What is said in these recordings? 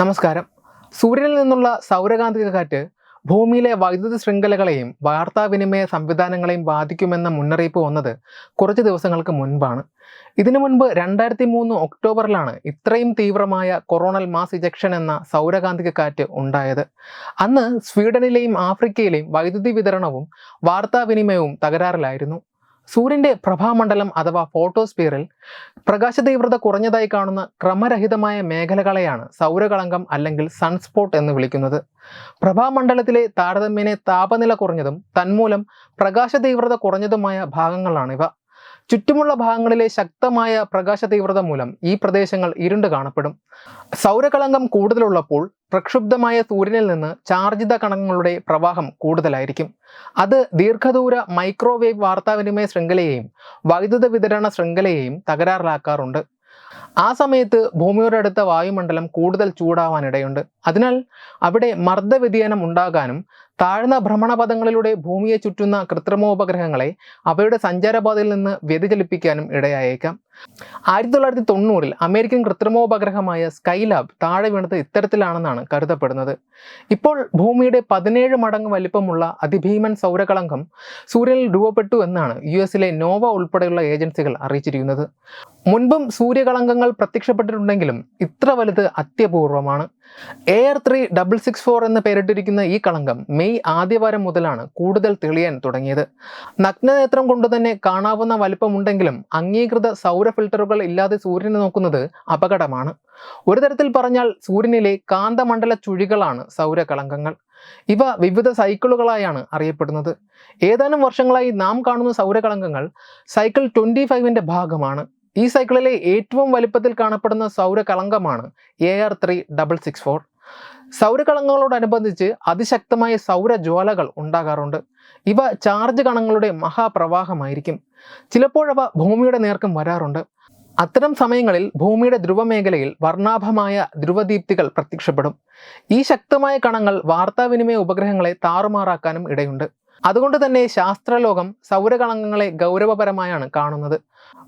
നമസ്കാരം. സൂര്യനിൽ നിന്നുള്ള സൗരകാന്തിക കാറ്റ് ഭൂമിയിലെ വൈദ്യുത ശൃംഖലകളെയും വാർത്താവിനിമയ സംവിധാനങ്ങളെയും ബാധിക്കുമെന്ന മുന്നറിയിപ്പ് വന്നത് കുറച്ച് ദിവസങ്ങൾക്ക് മുൻപാണ്. ഇതിനു മുൻപ് രണ്ടായിരത്തി മൂന്ന് ഒക്ടോബറിലാണ് ഇത്രയും തീവ്രമായ കൊറോണൽ മാസ് ഇജക്ഷൻ എന്ന സൗരകാന്തിക കാറ്റ് ഉണ്ടായത്. അന്ന് സ്വീഡനിലെയും ആഫ്രിക്കയിലെയും വൈദ്യുതി വിതരണവും വാർത്താവിനിമയവും തകരാറിലായിരുന്നു. സൂര്യന്റെ പ്രഭാമണ്ഡലം അഥവാ ഫോട്ടോസ്ഫിയറിൽ പ്രകാശതീവ്രത കുറഞ്ഞതായി കാണുന്ന ക്രമരഹിതമായ മേഖലകളെയാണ് സൗരകളങ്കം അല്ലെങ്കിൽ സൺസ്പോട്ട് എന്ന് വിളിക്കുന്നത്. പ്രഭാമണ്ഡലത്തിലെ താരതമ്യേന താപനില കുറഞ്ഞതും തന്മൂലം പ്രകാശതീവ്രത കുറഞ്ഞതുമായ ഭാഗങ്ങളാണിവ. ചുറ്റുമുള്ള ഭാഗങ്ങളിലെ ശക്തമായ പ്രകാശ തീവ്രത മൂലം ഈ പ്രദേശങ്ങൾ ഇരുണ്ട് കാണപ്പെടും. സൗരകളങ്കം കൂടുതലുള്ളപ്പോൾ പ്രക്ഷുബ്ധമായ സൂര്യനിൽ നിന്ന് ചാർജിത കണങ്ങളുടെ പ്രവാഹം കൂടുതലായിരിക്കും. അത് ദീർഘദൂര മൈക്രോവേവ് വാർത്താവിനിമയ ശൃംഖലയെയും വൈദ്യുത വിതരണ ശൃംഖലയെയും തകരാറിലാക്കാറുണ്ട്. ആ സമയത്ത് ഭൂമിയുടെ അടുത്ത വായുമണ്ഡലം കൂടുതൽ ചൂടാവാനിടയുണ്ട്. അതിനാൽ അവിടെ മർദ്ദവ്യതിയാനം ഉണ്ടാകാനും താഴ്ന്ന ഭ്രമണപഥങ്ങളിലൂടെ ഭൂമിയെ ചുറ്റുന്ന കൃത്രിമോപഗ്രഹങ്ങളെ അവയുടെ സഞ്ചാരപാതയിൽ നിന്ന് വ്യതിചലിപ്പിക്കാനും ഇടയായേക്കാം. ആയിരത്തി തൊള്ളായിരത്തി തൊണ്ണൂറിൽ അമേരിക്കൻ കൃത്രിമോപഗ്രഹമായ സ്കൈലാബ് താഴെ വീണത് ഇത്തരത്തിലാണെന്നാണ് കരുതപ്പെടുന്നത്. ഇപ്പോൾ ഭൂമിയുടെ പതിനേഴ് മടങ്ങ് വലിപ്പമുള്ള അതിഭീമൻ സൗരകളങ്കം സൂര്യനിൽ രൂപപ്പെട്ടു എന്നാണ് യു എസിലെ നോവ ഉൾപ്പെടെയുള്ള ഏജൻസികൾ അറിയിച്ചിരിക്കുന്നത്. മുൻപും സൂര്യകളങ്കങ്ങൾ പ്രത്യക്ഷപ്പെട്ടിട്ടുണ്ടെങ്കിലും ഇത്ര വലുത് അത്യപൂർവമാണ്. A R three double six four എന്ന് പേരിട്ടിരിക്കുന്ന ഈ കളങ്കം മെയ് ആദ്യവാരം മുതലാണ് കൂടുതൽ തെളിയാൻ തുടങ്ങിയത്. നഗ്നനേത്രം കൊണ്ടുതന്നെ കാണാവുന്ന വലിപ്പമുണ്ടെങ്കിലും അംഗീകൃത സൗര ഫിൽട്ടറുകൾ ഇല്ലാതെ സൂര്യനെ നോക്കുന്നത് അപകടമാണ്. ഒരു തരത്തിൽ പറഞ്ഞാൽ സൂര്യനിലെ കാന്തമണ്ഡല ചുഴികളാണ് സൗരകളങ്കങ്ങൾ. ഇവ വിവിധ സൈക്കിളുകളായാണ് അറിയപ്പെടുന്നത്. ഏതാനും വർഷങ്ങളായി നാം കാണുന്ന സൗരകളങ്കങ്ങൾ സൈക്കിൾ ട്വന്റി ഫൈവിന്റെ ഭാഗമാണ്. ഈ സൈക്കിളിലെ ഏറ്റവും വലിപ്പത്തിൽ കാണപ്പെടുന്ന സൗരകളങ്കമാണ് A R three double six four സൗരകളങ്ങളോടനുബന്ധിച്ച് അതിശക്തമായ സൗരജ്വാലകൾ ഉണ്ടാകാറുണ്ട്. ഇവ ചാർജ് കണങ്ങളുടെ മഹാപ്രവാഹമായിരിക്കും. ചിലപ്പോഴവ ഭൂമിയുടെ നേർക്കും വരാറുണ്ട്. അത്തരം സമയങ്ങളിൽ ഭൂമിയുടെ ധ്രുവമേഖലയിൽ വർണാഭമായ ധ്രുവദീപ്തികൾ പ്രത്യക്ഷപ്പെടും. ഈ ശക്തമായ കണങ്ങൾ വാർത്താവിനിമയ ഉപഗ്രഹങ്ങളെ താറുമാറാക്കാനും ഇടയുണ്ട്. അതുകൊണ്ട് തന്നെ ശാസ്ത്രലോകം സൗരകളങ്കങ്ങളെ ഗൗരവപരമായാണ് കാണുന്നത്.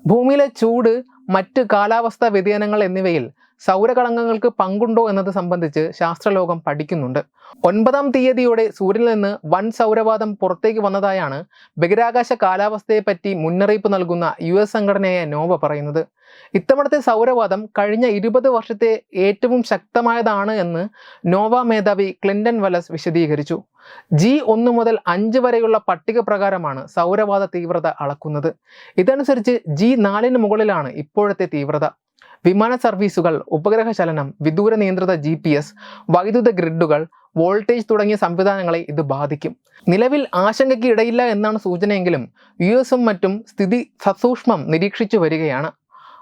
ഭൂമിയിലെ ചൂട് മറ്റ് കാലാവസ്ഥാ വ്യതിയാനങ്ങൾ എന്നിവയിൽ സൗരകളങ്കങ്ങൾക്ക് പങ്കുണ്ടോ എന്നത് സംബന്ധിച്ച് ശാസ്ത്രലോകം പഠിക്കുന്നുണ്ട്. ഒൻപതാം തീയതിയോടെ സൂര്യനിൽ നിന്ന് വൻ സൗരവാദം പുറത്തേക്ക് വന്നതായാണ് ബഹിരാകാശ കാലാവസ്ഥയെപ്പറ്റി മുന്നറിയിപ്പ് നൽകുന്ന യു എസ് സംഘടനയായ നോവ പറയുന്നത്. ഇത്തവണത്തെ സൗരവാദം കഴിഞ്ഞ ഇരുപത് വർഷത്തെ ഏറ്റവും ശക്തമായതാണ് എന്ന് നോവ മേധാവി ക്ലിൻഡൻ വലസ് വിശദീകരിച്ചു. ജി ഒന്ന് മുതൽ അഞ്ച് വരെയുള്ള പട്ടിക പ്രകാരമാണ് സൗരവാദ തീവ്രത അളക്കുന്നത്. ഇതനുസരിച്ച് ജി നാലിന് മുകളിലാണ് ഇപ്പോഴത്തെ തീവ്രത. വിമാന സർവീസുകൾ ഉപഗ്രഹ ചലനം വിദൂര നിയന്ത്രിത ജി പി എസ് വൈദ്യുത ഗ്രിഡുകൾ വോൾട്ടേജ് തുടങ്ങിയ സംവിധാനങ്ങളെ ഇത് ബാധിക്കും. നിലവിൽ ആശങ്കയ്ക്ക് ഇടയില്ല എന്നാണ് സൂചനയെങ്കിലും യു എസും മറ്റും സ്ഥിതി സസൂക്ഷ്മം നിരീക്ഷിച്ചു വരികയാണ്.